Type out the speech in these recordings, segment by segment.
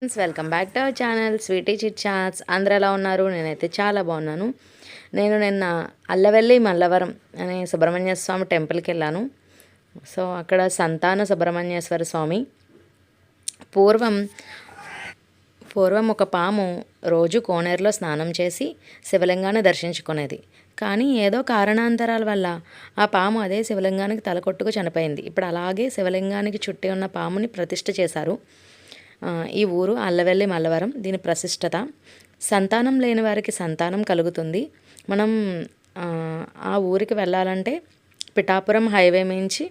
Friends welcome back to our channel sweety chit chats అందరు ఎలా ఉన్నారు? నేనైతే చాలా బాగున్నాను. నేను నిన్న అల్లవెల్లి మల్లవరం అనే సుబ్రహ్మణ్య స్వామి టెంపుల్కి వెళ్ళాను. సో అక్కడ సంతాన సుబ్రహ్మణ్యేశ్వర స్వామి. పూర్వం పూర్వం ఒక పాము రోజు కోనేరులో స్నానం చేసి శివలింగాన్ని దర్శించుకునేది. కానీ ఏదో కారణాంతరాల వల్ల ఆ పాము అదే శివలింగానికి తలకొట్టుకు చనిపోయింది. ఇప్పుడు అలాగే శివలింగానికి చుట్టి ఉన్న పాముని ప్రతిష్ఠ చేశారు. ఈ ఊరు అల్లవెల్లి మల్లవరం దీని ప్రశిష్టత. సంతానం లేని వారికి సంతానం కలుగుతుంది. మనం ఆ, ఊరికి వెళ్ళాలంటే పిఠాపురం హైవే మించి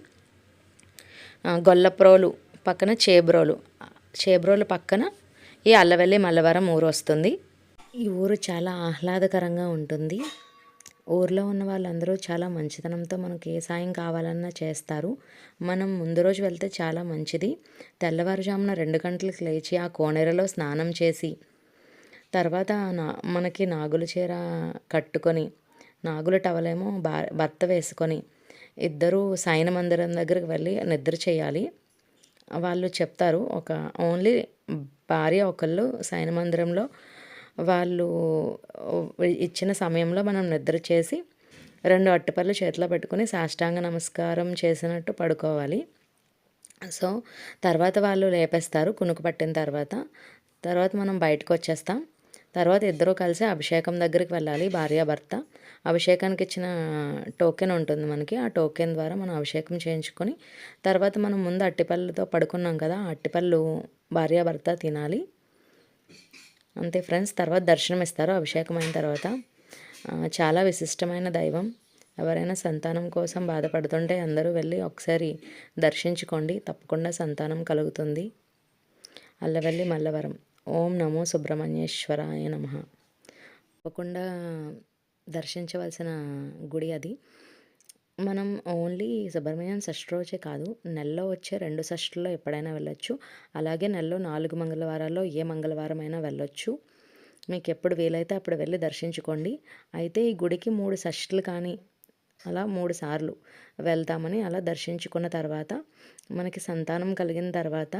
గొల్లప్రోలు పక్కన చేబ్రోలు చేబ్రోలు పక్కన ఈ అల్లవెల్లి మల్లవరం ఊరు వస్తుంది. ఈ ఊరు చాలా ఆహ్లాదకరంగా ఉంటుంది. ఊర్లో ఉన్న వాళ్ళందరూ చాలా మంచితనంతో మనకి ఏ సాయం కావాలన్నా చేస్తారు. మనం ముందు రోజు వెళ్తే చాలా మంచిది. తెల్లవారుజామున రెండు గంటలకు లేచి ఆ కోనేరులో స్నానం చేసి తర్వాత నా మనకి నాగుల చీర కట్టుకొని నాగుల టవలేమో భర్త వేసుకొని ఇద్దరు సైన మందిరం దగ్గరికి వెళ్ళి నిద్ర చేయాలి. వాళ్ళు చెప్తారు ఒక ఓన్లీ భార్య ఒకళ్ళు సైన మందిరంలో వాళ్ళు ఇచ్చిన సమయంలో మనం నిద్ర చేసి రెండు అట్టిపళ్ళు చేతిలో పెట్టుకుని సాష్టాంగ నమస్కారం చేసినట్టు పడుకోవాలి. సో తర్వాత వాళ్ళు లేపేస్తారు కునుకు పట్టిన తర్వాత. తర్వాత మనం బయటకు వచ్చేస్తాం. తర్వాత ఇద్దరూ కలిసి అభిషేకం దగ్గరికి వెళ్ళాలి భార్యాభర్త అభిషేకానికి ఇచ్చిన టోకెన్ ఉంటుంది మనకి. ఆ టోకెన్ ద్వారా మనం అభిషేకం చేయించుకొని తర్వాత మనం ముందు అట్టిపళ్ళతో పడుకున్నాం కదా ఆ అట్టిపళ్ళు భార్యాభర్త తినాలి. అంతే ఫ్రెండ్స్ తర్వాత దర్శనం ఇస్తారు అభిషేకం అయిన తర్వాత చాలా విశిష్టమైన దైవం. ఎవరైనా సంతానం కోసం బాధపడుతుంటే అందరూ వెళ్ళి ఒకసారి దర్శించుకోండి తప్పకుండా సంతానం కలుగుతుంది. అల్లవెల్లి మల్లవరం. ఓం నమో సుబ్రహ్మణ్యేశ్వరాయ నమ. తప్పకుండా దర్శించవలసిన గుడి అది. మనం ఓన్లీ సుబ్రహ్మణ్యం షష్ఠి రోజే కాదు నెలలో వచ్చే రెండు షష్ఠుల్లో ఎప్పుడైనా వెళ్ళొచ్చు. అలాగే నెలలో నాలుగు మంగళవారాల్లో ఏ మంగళవారం అయినా వెళ్ళొచ్చు. మీకు ఎప్పుడు వీలైతే అప్పుడు వెళ్ళి దర్శించుకోండి. అయితే ఈ గుడికి మూడు షష్ఠులు కానీ అలా మూడు సార్లు వెళ్తామని అలా దర్శించుకున్న తర్వాత మనకి సంతానం కలిగిన తర్వాత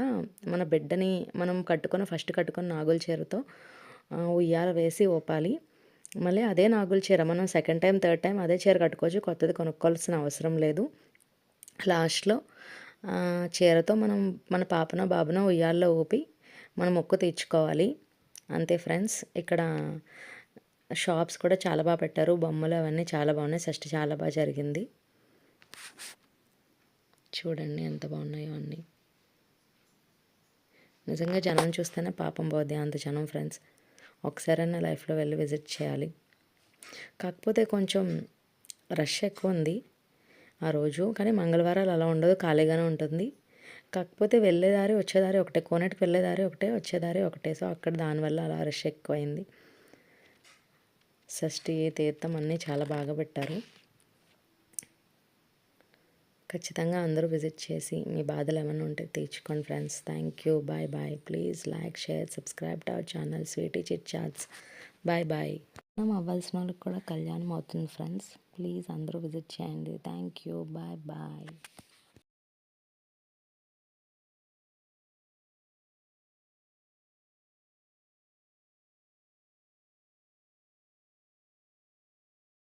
మన బిడ్డని మనం కట్టుకున్న ఫస్ట్ కట్టుకున్న నాగుల చీరతో ఉయ్యాల వేసి ఓపాలి మళ్ళీ అదే నాగుల చీర. మనం సెకండ్ టైం థర్డ్ టైం అదే చీర కట్టుకోవచ్చు. కొత్తది కొనుక్కోవాల్సిన అవసరం లేదు. లాస్ట్లో చీరతో మనం మన పాపనో బాబునో ఉయ్యాల్లో ఊపి మనం మొక్కు తీర్చుకోవాలి. అంతే ఫ్రెండ్స్ ఇక్కడ షాప్స్ కూడా చాలా బాగా పెట్టారు. బొమ్మలు అవన్నీ చాలా బాగున్నాయి. షష్టి చాలా బాగా జరిగింది. చూడండి ఎంత బాగున్నాయో అన్నీ. నిజంగా జనం చూస్తేనే పాపం పోద్ది అంత జనం ఫ్రెండ్స్ ఒకసారైనా లైఫ్లో వెళ్ళి విజిట్ చేయాలి. కాకపోతే కొంచెం రష్ ఎక్కువ ఉంది ఆ రోజు. కానీ మంగళవారాలు అలా ఉండదు ఖాళీగానే ఉంటుంది. కాకపోతే వెళ్ళేదారి వచ్చేదారి ఒకటే కోనేటికి వెళ్ళేదారి ఒకటే వచ్చేదారి ఒకటే. సో అక్కడ దానివల్ల అలా రష్ ఎక్కువైంది. షష్ఠి తీర్థం అన్నీ చాలా బాగా పెట్టారు. ఖచ్చితంగా అందరూ విజిట్ చేసి మీ బాధలు ఏమైనా ఉంటే తీర్చుకోండి friends. Thank you bye bye please like share subscribe to our channel sweety chit chats bye bye మనం అవ్వాల్సిన వాళ్ళకి కూడా కళ్యాణం అవుతుంది ఫ్రెండ్స్. ప్లీజ్ అందరూ విజిట్ చేయండి. Thank you bye bye